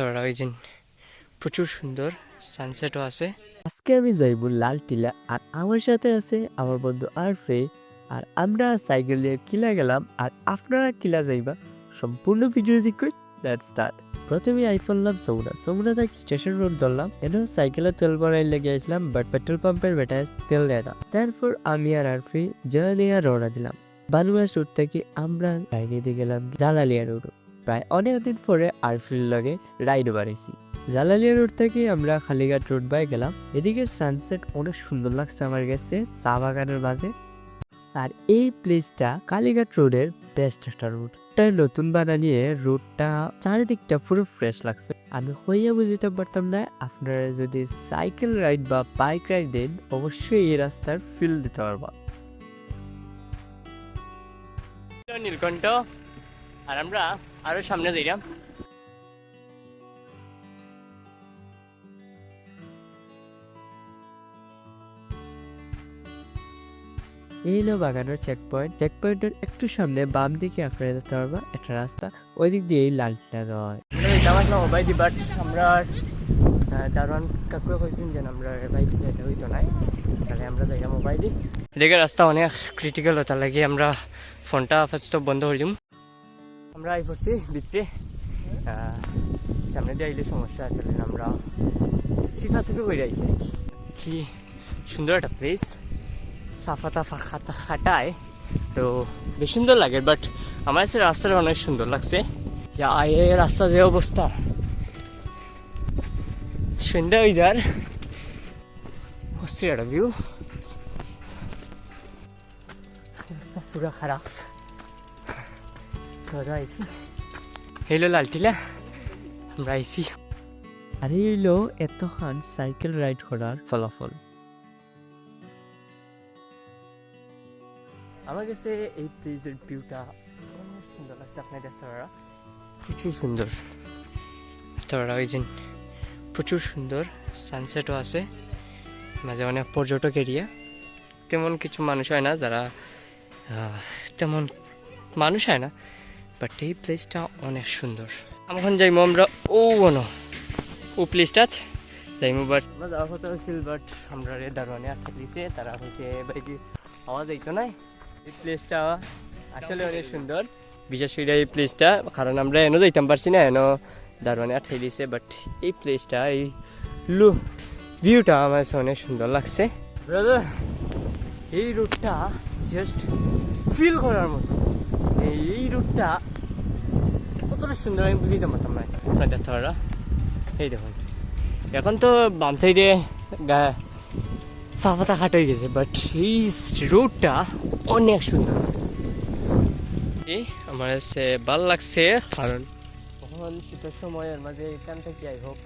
দেখতে ওই যে প্রচুর সুন্দর সানসেটও আছে। আজকে আমি যাইব লাল টিলা, আর আমার সাথে আছে আমার বন্ধু আরফে, আর আমরা সাইকেল নিয়ে কিলা গেলাম, আর আপনারা কিলা যাইবা? সম্পূর্ণ ভিডিও দেখুন লেটস স্টার্ট প্রথমে আই ফেললাম সৌনা সৌনা থেকে স্টেশন রোড ধরলাম এনেও সাইকেলে তেল ভরাই লেগে আসলাম বাট পেট্রোল পাম্পের বেটায় তেল দেয় না। তারপর আমি আর আরফি জয় নিয়ে রওনা দিলাম। বানুয়া রোড থেকে আমরা দিয়ে গেলাম, জালালিয়া রোড প্রায় অনেক দিন পরে আরফির লগে রাইড বাড়িয়েছি জালালিয়া রোড থেকে আমরা খালিঘাট রোড বাই গেলাম। এদিকে সানসেট অনেক সুন্দর লাগছে আমার কাছে, চা বাগানের মাঝে। আর এই প্লেসটা কালীঘাট রোডের বেস্ট একটা রোড নতুন বানানিয়ে রোডটা চারিদিকটা পুরো ফ্রেশ লাগছে। আমি হইয়া বুঝতে পারতাম না, আপনারা যদি সাইকেল রাইড বা বাইক রাইড দেন, অবশ্যই এই রাস্তার ফিল দিতে পারবা। নীলকণ্ঠ, আর আমরা আরও সামনে যাইলাম। এই হলো বাগানের চেক পয়েন্ট চেক পয়েন্টের একটু সামনে বাম দিকে আপনারা যেতে পারবা একটা রাস্তা ওই দিক দিয়ে এই লালটা হয় এটা আসলাম দি বাট আমরা দারোয়ান কাকুয়ে কইছেন যে আমরা বাইক যেতে হইতো নাই। তাহলে আমরা যাইলাম মোবাইল দি এদিকে রাস্তা অনেক ক্রিটিক্যাল তার লাগে আমরা ফোনটা ফার্স্ট বন্ধ করে দিম। আমরা আই পড়ছি ভিতরে সামনে দিয়ে আইলে সমস্যা, তাহলে আমরা সিফা সিফি করে আইছি। কি সুন্দর একটা প্লেস সাফা তাফা খাতা খাটায়। তো বেশ সুন্দর লাগে বাট আমার কাছে রাস্তাটা অনেক সুন্দর লাগছে। যা এ রাস্তা যে অবস্থা। সন্ধ্যা হয়ে যার। অস্থির একটা ভিউ পুরো খারাপ। মজা আইছি হেলো লালটিলা আমরা আইছি। আর এই হলো এতক্ষণ সাইকেল রাইড করার ফলাফল। আমার কাছে এই প্লেসের ভিউটা অনেক সুন্দর লাগছে আপনি দেখতে পারা প্রচুর সুন্দর। তারা ওই যে প্রচুর সুন্দর সানসেটও আছে। মাঝে অনেক পর্যটক এরিয়া তেমন কিছু মানুষ হয় না যারা তেমন মানুষ হয় না। বাট এই প্লেসটা অনেক সুন্দর। এখন যাইমু আমরা, ও বনো ও প্লেসটা যাইমু বাট আমরা যাওয়ার কথা ছিল বাট আমরা রে দারোয়ানে আটকে দিছে, তারা হচ্ছে বাইরে আওয়াজ যাইতো নাই। এই প্লেসটা আসলে অনেক সুন্দর। বিশেষ করে এই প্লেসটা কারণ আমরা এনো যাইতাম পারছি না, এনো দারোয়ানে আঠাই দিছে বাট এই প্লেসটা এই লু ভিউটা আমার অনেক সুন্দর লাগছে। ব্রাদার এই রুটটা জাস্ট ফিল করার মতো। রুটটা কতটা সুন্দর আমি বুঝতে পারতাম না আপনার দেখতে এই দেখুন এখন তো বাম সাইডে গা সাফাতা খাট হয়ে গেছে বাট এই রোডটা অনেক সুন্দর এই আমার কাছে ভালো লাগছে কারণ তখন শীতের সময়ের মাঝে এখান থেকে যাই হোক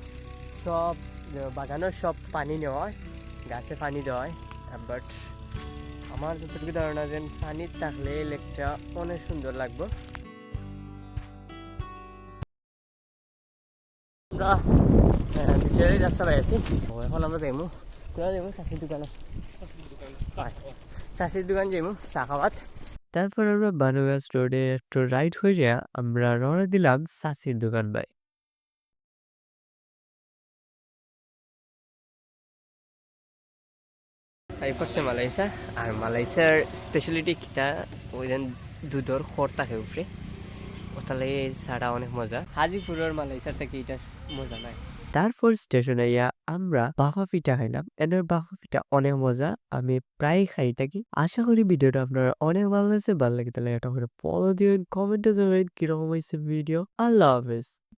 সব বাগানের সব পানি নেওয়া গাছে পানি দেওয়া বাট আমার যতটুকু ধারণা যে পানি থাকলে লেকটা অনেক সুন্দর লাগবে। আমরা ভিতরে রাস্তা পাই আছি। এখন আমরা যাইমু। কোথায় যাইমু? চাষির দোকানে। চাষির দোকান। যাইমু চা খাওয়াত তারপর আমরা বানুগাছ রোডে একটু রাইড হয়ে যা আমরা রওনা দিলাম সাসির দোকান বাই। এই পড়ছে আর মালয়েশিয়ার স্পেশালিটি কিটা, ওই যেন দুধর খড় থাকে উপরে ওতালে ছাড়া অনেক মজা। হাজিপুরের মালয়েশিয়ার থেকে এটা মজা নাই। তারপর স্টেশনে ইয়া, আমরা বাফা পিঠা খাইলাম। এনের বাফা পিঠা অনেক মজা। আমি প্রায় খাই থাকি। আশা করি ভিডিওটা আপনার অনেক ভালো লাগছে। ভালো লাগে তাহলে এটা করে ফলো দিবেন কমেন্টে জানাবেন কীরকম হয়েছে ভিডিও আল্লাহ হাফেজ।